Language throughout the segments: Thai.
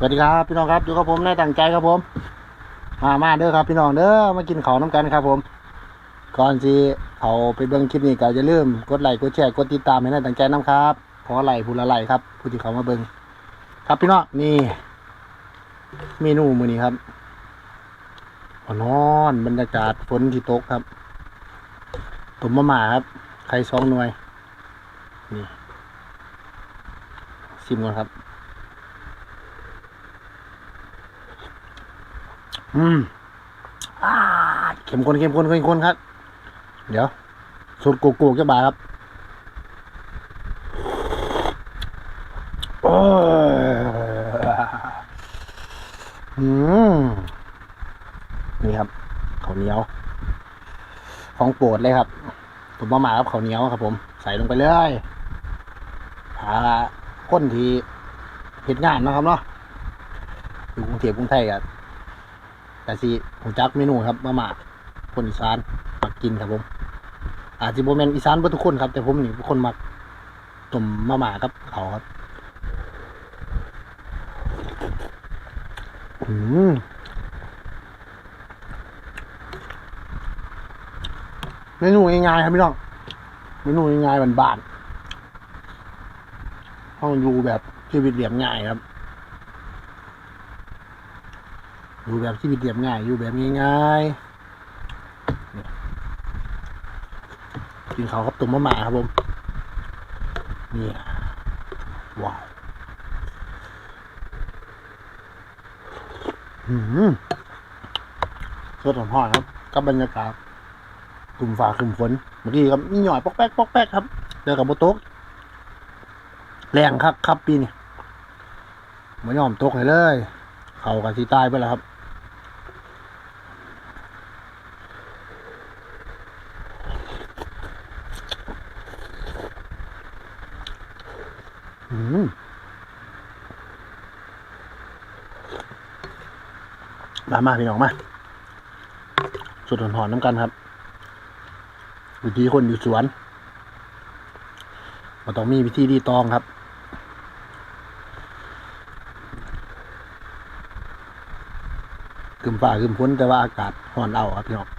สวัสดีครับพี่น้องครับอยู่กับผมนายตั้งใจครับผม มามาเด้อครับ พี่น้องเด้อมากินข้าวน้ำกันครับผม ก่อนที่เขาไปเบิ่งคลิปนี้ก็อย่าลืมกดไลค์กดแชร์กดติดตามให้นายตั้งใจน้ำครับขอไลค์ผู้ละไลค์ครับ ผู้ที่เขามาเบิ่งครับพี่น้องนี่เมนูมื้อนี้ครับอ๋อนอนบรรยากาศฝนที่ตกครับต้มมะม่าครับไข่สองหน่วยนี่ชิมก่อนครับ อืมอ่าเข้มข้นเข้มข้นเข้มข้นครับ เดี๋ยวสูตรโกโก้จะบาทครับโอ้ยอืมนี่ครับข้าวเหนียว ของโปรดเลยครับ ผมมาหมาครับข้าวเหนียวครับ ผม ใส่ลงไปเลยหาคนที่เห็ดงานเนาะครับเนาะอยู่กรุงเทพกรุงไทยกัน แต่สิหูจักเมนูครับมาม่าคนอีสานมักกินครับผม อาจจะโบแมนอีสานเบ่ทุกคนครับ แต่ผมนี่เป็นคนมักต้มมาม่ากับเขาครับอืมเมนูง่ายๆครับพี่น้องเมนูง่ายๆบ้านๆห้องอยู่แบบชีวิตเรียบง่ายครับ อยู่แบบชีวิตเรียบง่าย อยู่แบบง่ายๆกินข้าวกับตุ่มมะม่าครับผมนี่ว้าวหืมสดหอมๆครับกับบรรยากาศกลุ่มฝ่าคลุมฝนเมื่อกี้ครับมีหน่อยปอกแป๊กปอกแป๊กครับเจอกับโบโต๊กแรงครับครับปีนี้มายอมตกให้เลย เขากับที่ใต้ไปแล้วครับ มามาพี่น้องมาสุดหอนๆน้ำกันครับวิธีคนอยู่สวนมันต้องมีวิธีดีตองครับ กึมฝ่ากึมพ้นแต่ว่าอากาศห่อนเอาครับพี่น้อง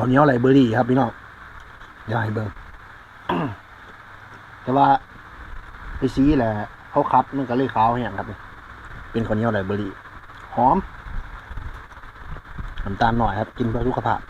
ขาวเหนียวไรเบอร์รี่ครับพี่น้องเดี๋ยวให้เบิ่งแต่ว่าไปซีแหละเขาคัดมันก็เลยขาวแห้งครับเป็นข้าวเหนียวไรเบอร์รี่หอมน้ำตาลหน่อยครับ กินเพื่อสุขภาพ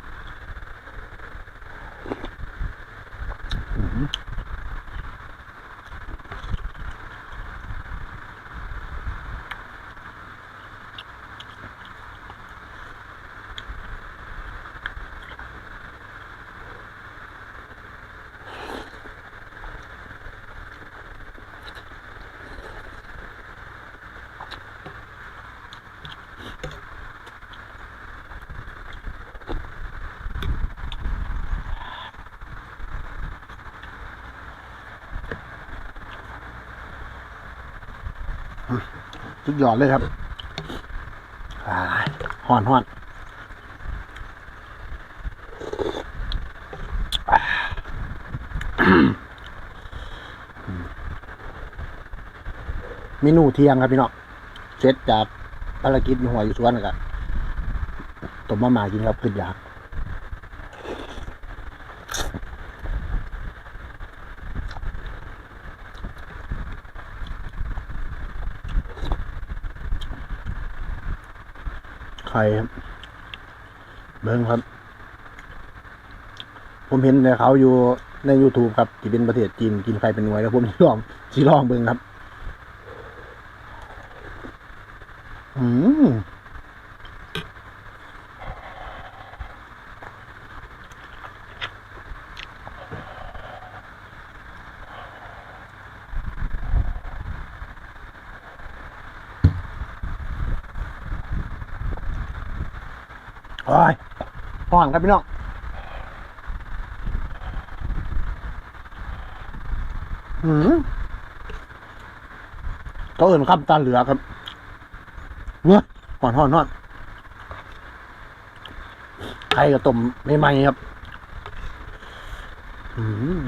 สุดยอดเลยครับอห่อนห่อนเมนูเที่ยงครับพี่น้องเสร็จจากภารกิจหัวอยู่สวนนะครับต้มมะม่ากินครับขึ้นอยาก ไข่ครับเบิ้งครับ ผมเห็นในเขาอยู่ใน YouTube ครับที่เป็นประเทศจีนกินไข่เป็นหน่วยแล้วผมสิลองสิลองเบิ้งครับ อืมโอ้ยห่ อนครับพี่น้องอืมก็เอื่นข้ามตาเหลือครับเนื้อห่อนห่อนห่อนไข่กับต้มไม่ๆครับ อืม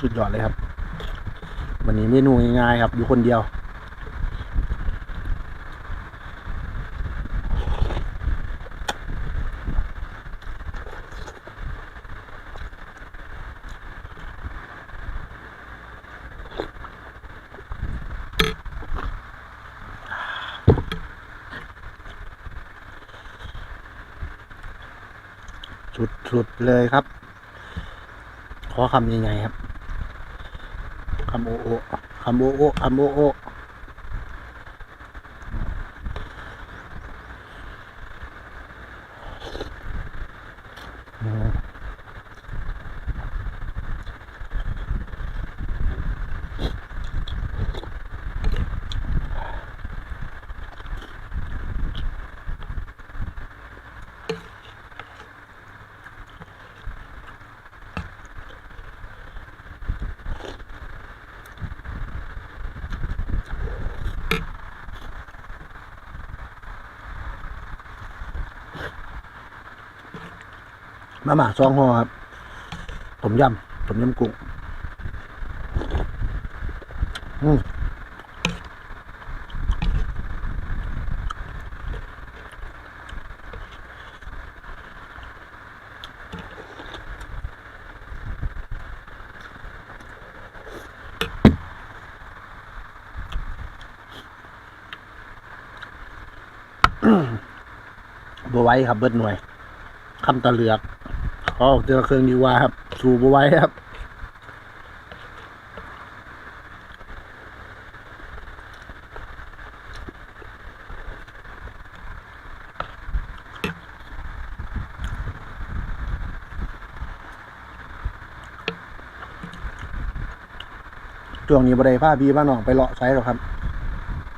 สุดยอดเลยครับ วันนี้เมนูง่ายๆครับ อยู่คนเดียว สุดๆเลยครับขอคำยังไงครับ คำโอโอคำโอโอคำโอโออืม มาม่าซองห่อครับต้มยำต้มยำกุ้งอืมบวไว้ครับเบิดหน่วยคำตะเลือก อออกเจอเครื่องดีว่าครับ สูบไว้ครับ ช่วงนี้บริภาพี่บ้านน้องไปเลาะไซหรอกครับ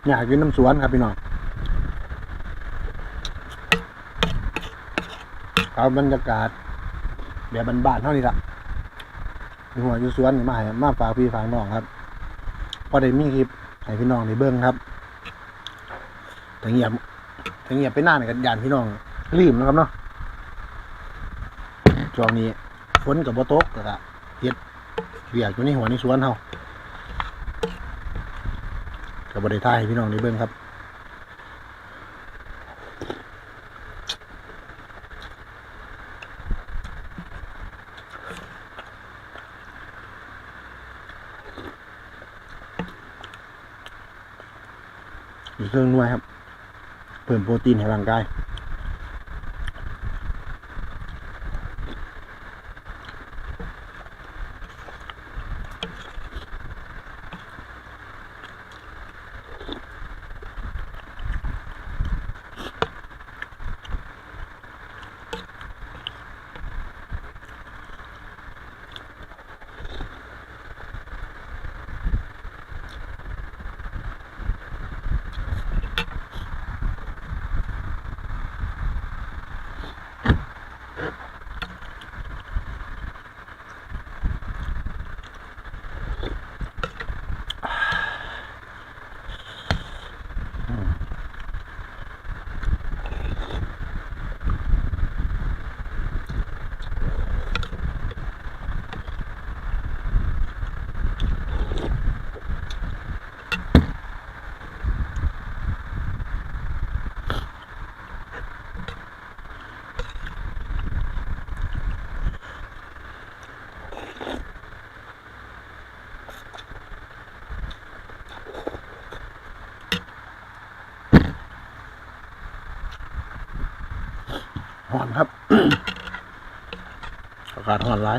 อยากกินน้ำสวนครับพี่น้องเอาบรรยากาศ แบบบ้านๆเท่านี้ละอยู่หัวอยู่สวนนี่มาให้มาฝากพี่ฝากน้องครับพอได้มีคลิปให้พี่น้องได้เบิ้งครับแต่เงียบแต่เงียบไปหน้าเนี่ยกันยานพี่น้องรีบนะครับเนาะช่วงนี้ฝนกับบ่ตกก็เฮ็ดเบียกอยู่ในหัวในสวนเฮากับบริท่ายให้พี่น้องได้เบิ่งครับ มีเครื่องนวดครับ เพิ่มโปรตีนให้ร่างกาย ห่อนครับ อากาศห่อนร้าย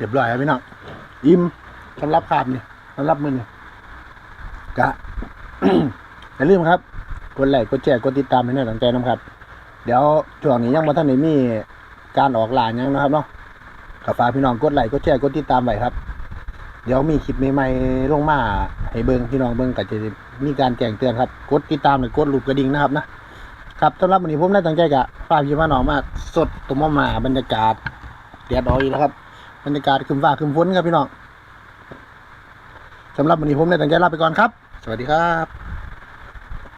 เรียบร้อยครับพี่น้องอิ่มสำหรับคาบนี่สำหรับมือนี่กะอย่าลืมครับกดไลค์กดแชร์กดติดตามให้หน่อยตั้งใจนะครับ เดี๋ยวช่วงนี้ยังมาท่านไหนมีการออกลานยังนะครับเนาะก็ฝากพี่น้องกดไลค์กดแชร์กดติดตามไว้ครับ เดี๋ยวมีคลิปใหม่ๆลงมาให้เบิ่งพี่น้องเบิ่งก็จะมีการแจ้งเตือนครับ กดติดตามหรือกดรูปกระดิ่งนะครับนะครับสำหรับวันนี้ผมได้ตั้งใจกะฝากพี่น้องมาสดตุ่มมาบรรยากาศแดดอออีกแล้วครับ บรรยากาศคืมฟ้าคืมฝนครับพี่น้องสำหรับวันนี้ผมเนี่ยตั้งใจลาไปก่อนครับ สวัสดีครับ